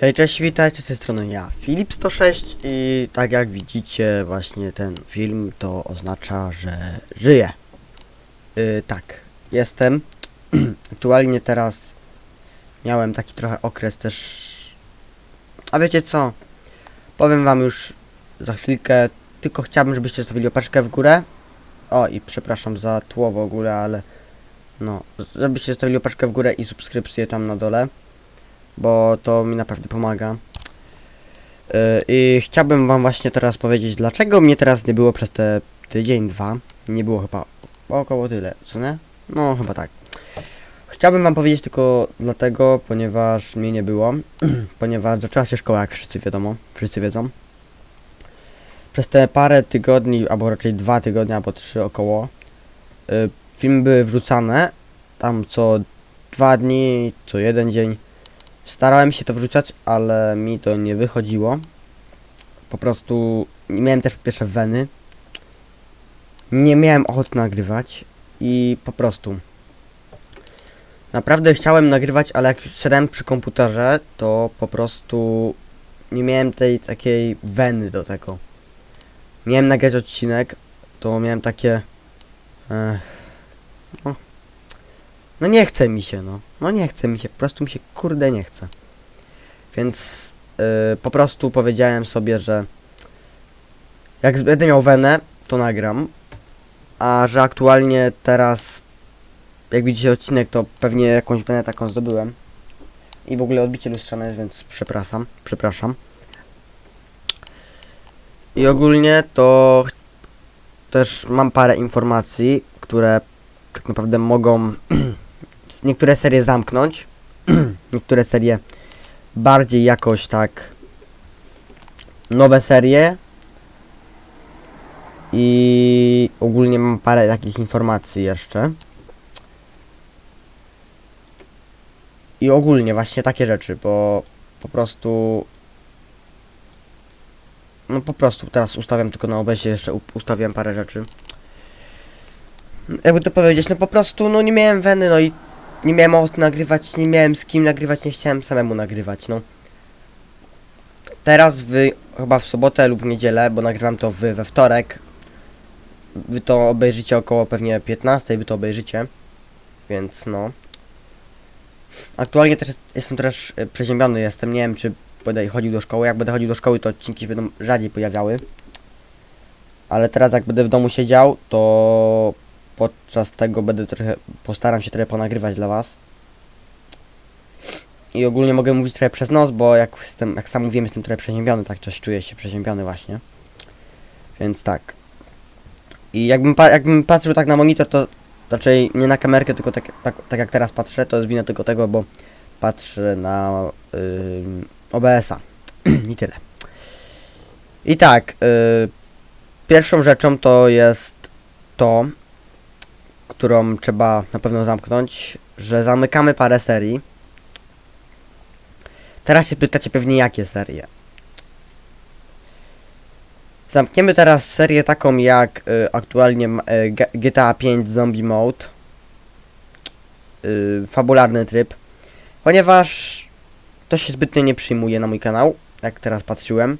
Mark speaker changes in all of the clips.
Speaker 1: Hej, cześć, witajcie z tej strony ja, Filip106 i tak jak widzicie właśnie ten film to oznacza, że żyję. Yy, tak, jestem. Aktualnie teraz miałem taki trochę okres też... A wiecie co? Powiem wam już za chwilkę, tylko chciałbym, żebyście zostawili opaczkę w górę. O i przepraszam za tło w ogóle, ale... No, żebyście zostawili opaczkę w górę i subskrypcję tam na dole bo to mi naprawdę pomaga. Yy, I chciałbym wam właśnie teraz powiedzieć, dlaczego mnie teraz nie było przez te tydzień, dwa. Nie było chyba około tyle, co nie? No, chyba tak. Chciałbym wam powiedzieć tylko dlatego, ponieważ mnie nie było, ponieważ zaczęła się szkoła, jak wszyscy wiadomo, wszyscy wiedzą. Przez te parę tygodni, albo raczej dwa tygodnie, albo trzy około, yy, filmy były wrzucane, tam co dwa dni, co jeden dzień. Starałem się to wrzucać, ale mi to nie wychodziło. Po prostu nie miałem też pierwsze weny. Nie miałem ochoty nagrywać i po prostu. Naprawdę chciałem nagrywać, ale jak już siadałem przy komputerze, to po prostu nie miałem tej takiej weny do tego. Miałem nagrać odcinek, to miałem takie... Ech, no, no nie chce mi się, no. No nie chce mi się, po prostu mi się kurde nie chce. Więc yy, po prostu powiedziałem sobie, że jak będę miał wenę, to nagram. A że aktualnie teraz, jak widzicie odcinek, to pewnie jakąś wenę taką zdobyłem. I w ogóle odbicie lustrzane jest, więc przepraszam, przepraszam. I ogólnie to też mam parę informacji, które tak naprawdę mogą niektóre serie zamknąć, niektóre serie bardziej jakoś tak nowe serie i ogólnie mam parę takich informacji jeszcze. I ogólnie właśnie takie rzeczy, bo po prostu no po prostu teraz ustawiam tylko na OBS jeszcze ustawiam parę rzeczy. Jakby to powiedzieć, no po prostu no nie miałem weny, no i nie miałem ochoty nagrywać, nie miałem z kim nagrywać, nie chciałem samemu nagrywać, no. Teraz wy, chyba w sobotę lub niedzielę, bo nagrywam to wy we wtorek. Wy to obejrzycie około pewnie 15, wy to obejrzycie. Więc no. Aktualnie też jest, jestem też przeziębiony jestem, nie wiem czy będę chodził do szkoły. Jak będę chodził do szkoły to odcinki się będą rzadziej pojawiały. Ale teraz jak będę w domu siedział, to podczas tego będę trochę, postaram się trochę ponagrywać dla was. I ogólnie mogę mówić trochę przez nos, bo jak jestem, jak sam mówiłem, jestem trochę przeziębiony, tak coś czuję się przeziębiony właśnie. Więc tak. I jakbym, pa jakbym patrzył tak na monitor, to raczej nie na kamerkę, tylko tak, tak, tak jak teraz patrzę, to jest wina tylko tego, bo patrzę na ym, OBS-a. I tyle. I tak, y, pierwszą rzeczą to jest to, którą trzeba na pewno zamknąć, że zamykamy parę serii. Teraz się pytacie pewnie jakie serie. Zamkniemy teraz serię taką jak y, aktualnie y, GTA 5 Zombie Mode. Y, fabularny tryb. Ponieważ to się zbytnio nie przyjmuje na mój kanał, jak teraz patrzyłem.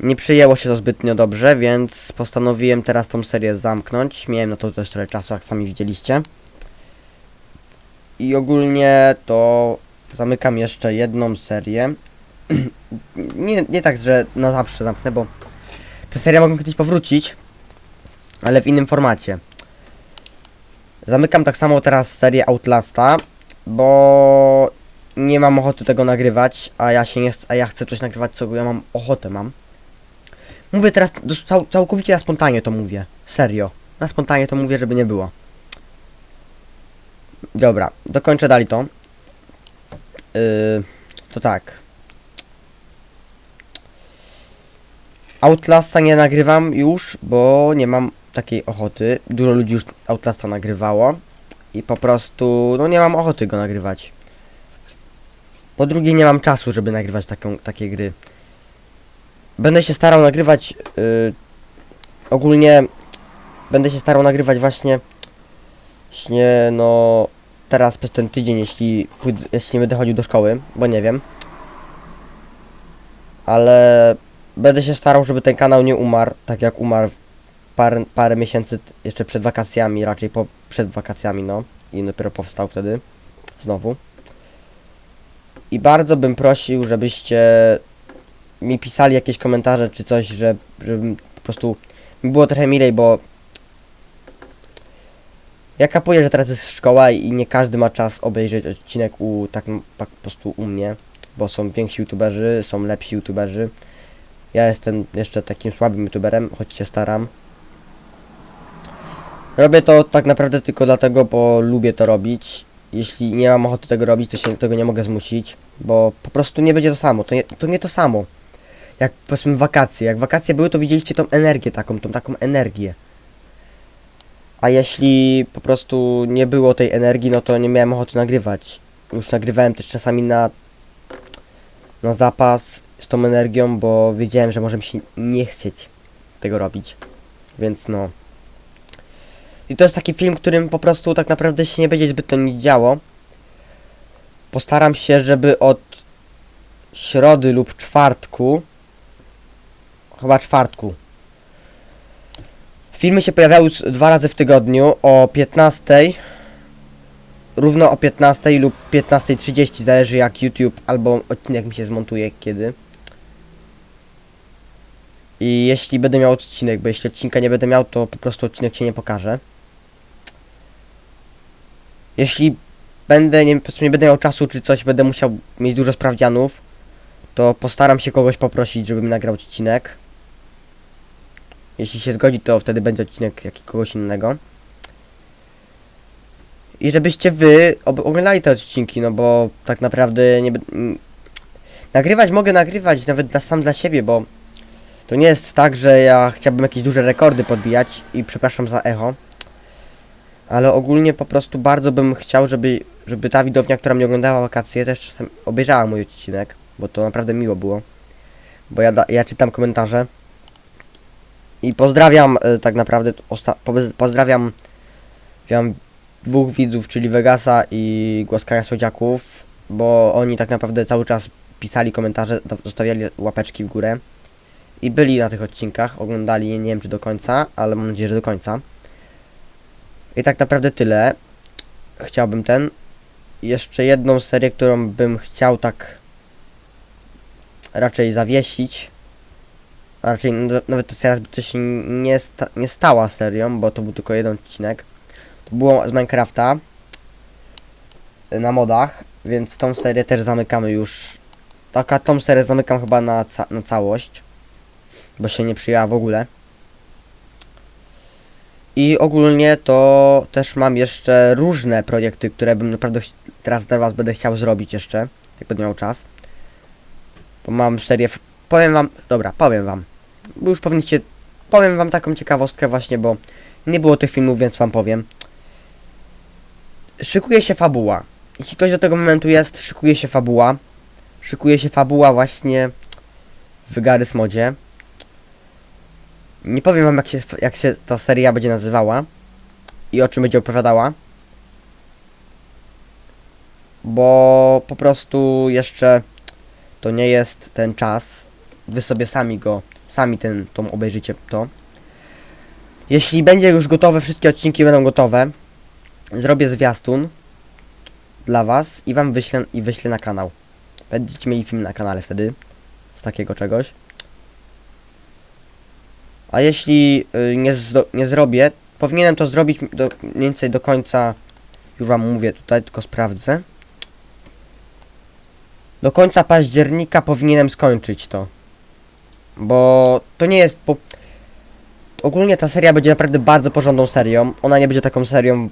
Speaker 1: Nie przyjęło się to zbytnio dobrze, więc postanowiłem teraz tą serię zamknąć. Miałem na to też trochę czasu, jak sami widzieliście. I ogólnie to zamykam jeszcze jedną serię. nie, nie tak, że na zawsze zamknę, bo te serie mogą kiedyś powrócić, ale w innym formacie. Zamykam tak samo teraz serię Outlasta, bo nie mam ochoty tego nagrywać, a ja się nie a ja chcę coś nagrywać, co ja mam ochotę mam. Mówię teraz cał, całkowicie na spontanie to mówię. Serio. Na spontanie to mówię, żeby nie było. Dobra, dokończę dalej to. Yy, to tak. Outlasta nie nagrywam już, bo nie mam takiej ochoty. Dużo ludzi już Outlasta nagrywało. I po prostu, no nie mam ochoty go nagrywać. Po drugie, nie mam czasu, żeby nagrywać taką, takie gry. Będę się starał nagrywać yy, ogólnie będę się starał nagrywać właśnie właśnie no teraz przez ten tydzień, jeśli, pójdę, jeśli nie będę chodził do szkoły, bo nie wiem. Ale będę się starał, żeby ten kanał nie umarł, tak jak umarł parę, parę miesięcy jeszcze przed wakacjami, raczej po, przed wakacjami, no. I dopiero powstał wtedy. Znowu. I bardzo bym prosił, żebyście mi pisali jakieś komentarze czy coś, że, po prostu było trochę milej, bo ja kapuję, że teraz jest szkoła i nie każdy ma czas obejrzeć odcinek u tak, tak po prostu u mnie, bo są więksi youtuberzy, są lepsi youtuberzy. Ja jestem jeszcze takim słabym youtuberem, choć się staram. Robię to tak naprawdę tylko dlatego, bo lubię to robić. Jeśli nie mam ochoty tego robić, to się tego nie mogę zmusić, bo po prostu nie będzie to samo. To nie to, nie to samo. Jak powiedzmy wakacje. Jak wakacje były, to widzieliście tą energię taką, tą taką energię. A jeśli po prostu nie było tej energii, no to nie miałem ochoty nagrywać. Już nagrywałem też czasami na na zapas z tą energią, bo wiedziałem, że może mi się nie chcieć tego robić. Więc no. I to jest taki film, którym po prostu tak naprawdę się nie będzie zbytnio nic działo. Postaram się, żeby od środy lub czwartku, chyba czwartku, filmy się pojawiały dwa razy w tygodniu o 15, równo o 15 lub 15.30, zależy jak YouTube albo odcinek mi się zmontuje kiedy. I jeśli będę miał odcinek, bo jeśli odcinka nie będę miał, to po prostu odcinek się nie pokaże. Jeśli będę, nie, powiedzmy, nie będę miał czasu czy coś, będę musiał mieć dużo sprawdzianów, to postaram się kogoś poprosić, żeby mi nagrał odcinek. Jeśli się zgodzi, to wtedy będzie odcinek jakiegoś innego. I żebyście wy oglądali te odcinki, no bo tak naprawdę nie Nagrywać mogę nagrywać nawet dla, sam dla siebie, bo to nie jest tak, że ja chciałbym jakieś duże rekordy podbijać i przepraszam za echo. Ale ogólnie po prostu bardzo bym chciał, żeby, żeby ta widownia, która mnie oglądała wakacje, też czasem obejrzała mój odcinek, bo to naprawdę miło było. Bo ja, ja czytam komentarze. I pozdrawiam e, tak naprawdę, pozdrawiam, pozdrawiam dwóch widzów, czyli Vegasa i Głaskania Słodziaków, bo oni tak naprawdę cały czas pisali komentarze, zostawiali łapeczki w górę i byli na tych odcinkach, oglądali je, nie wiem czy do końca, ale mam nadzieję, że do końca. I tak naprawdę tyle. Chciałbym ten. Jeszcze jedną serię, którą bym chciał tak raczej zawiesić. A raczej nawet ta seria zbyt się nie, sta nie stała serią, bo to był tylko jeden odcinek. To było z Minecrafta y, na modach, więc tą serię też zamykamy już. Taka tą serię zamykam chyba na, ca na całość, bo się nie przyjęła w ogóle. I ogólnie to też mam jeszcze różne projekty, które bym naprawdę teraz dla was będę chciał zrobić jeszcze, jak będę miał czas. Bo mam serię, powiem wam, dobra, powiem wam. Już powinniście, powiem wam taką ciekawostkę właśnie, bo nie było tych filmów, więc wam powiem. Szykuje się fabuła. Jeśli ktoś do tego momentu jest, szykuje się fabuła. Szykuje się fabuła właśnie w Garys Modzie. Nie powiem wam jak się, jak się ta seria będzie nazywała i o czym będzie opowiadała. Bo po prostu jeszcze to nie jest ten czas. Wy sobie sami go, sami ten, tą obejrzycie to. Jeśli będzie już gotowe, wszystkie odcinki będą gotowe, zrobię zwiastun dla was i wam wyślę i wyślę na kanał. Będziecie mieli film na kanale wtedy z takiego czegoś. A jeśli y, nie, nie zrobię, powinienem to zrobić do, mniej więcej do końca, już wam mówię tutaj, tylko sprawdzę. Do końca października powinienem skończyć to. Bo to nie jest po... Ogólnie ta seria będzie naprawdę bardzo porządną serią. Ona nie będzie taką serią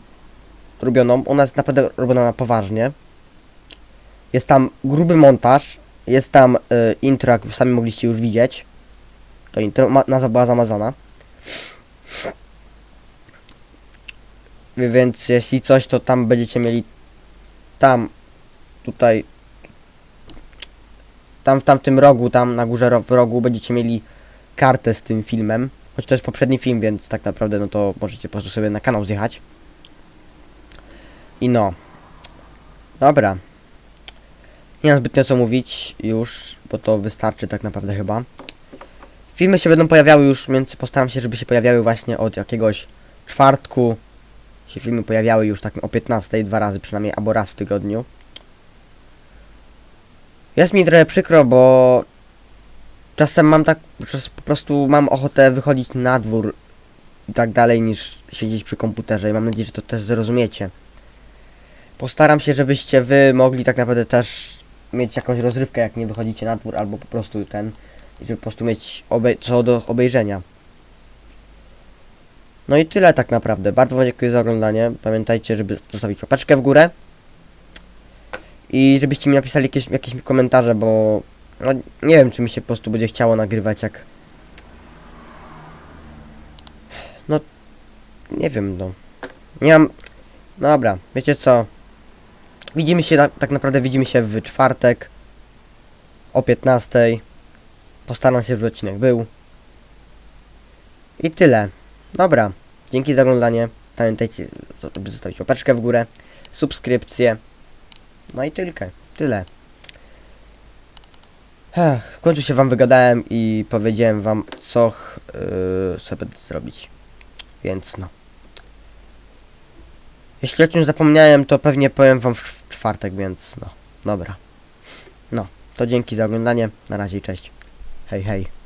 Speaker 1: robioną. Ona jest naprawdę robiona na poważnie. Jest tam gruby montaż. Jest tam y, intro, jak sami mogliście już widzieć. To intro, ma, nazwa była zamazana. Więc jeśli coś, to tam będziecie mieli tam, tutaj, tam w tamtym rogu, tam na górze rogu będziecie mieli kartę z tym filmem. Choć to jest poprzedni film, więc tak naprawdę no to możecie po prostu sobie na kanał zjechać. I no. Dobra. Nie mam zbytnio co mówić już, bo to wystarczy tak naprawdę chyba. Filmy się będą pojawiały już, więc postaram się, żeby się pojawiały właśnie od jakiegoś czwartku. Się filmy pojawiały już tak o 15 dwa razy przynajmniej, albo raz w tygodniu. Jest mi trochę przykro, bo czasem mam tak, po prostu mam ochotę wychodzić na dwór i tak dalej niż siedzieć przy komputerze i mam nadzieję, że to też zrozumiecie. Postaram się, żebyście wy mogli tak naprawdę też mieć jakąś rozrywkę, jak nie wychodzicie na dwór, albo po prostu ten, żeby po prostu mieć co do obejrzenia. No i tyle tak naprawdę. Bardzo wam dziękuję za oglądanie. Pamiętajcie, żeby zostawić łapeczkę w górę. I żebyście mi napisali jakieś, jakieś komentarze, bo no, nie wiem, czy mi się po prostu będzie chciało nagrywać jak... No, nie wiem, no. Nie mam... No dobra, wiecie co? Widzimy się, na, tak naprawdę widzimy się w czwartek o 15. Postaram się, żeby odcinek był. I tyle. Dobra, dzięki za oglądanie. Pamiętajcie, żeby zostawić łapeczkę w górę, subskrypcję. No i tylko, tyle. W końcu się wam wygadałem i powiedziałem wam, co yy, sobie zrobić. Więc no. Jeśli o czymś zapomniałem, to pewnie powiem wam w czwartek, więc no. Dobra. No, to dzięki za oglądanie. Na razie i cześć. Hej, hej.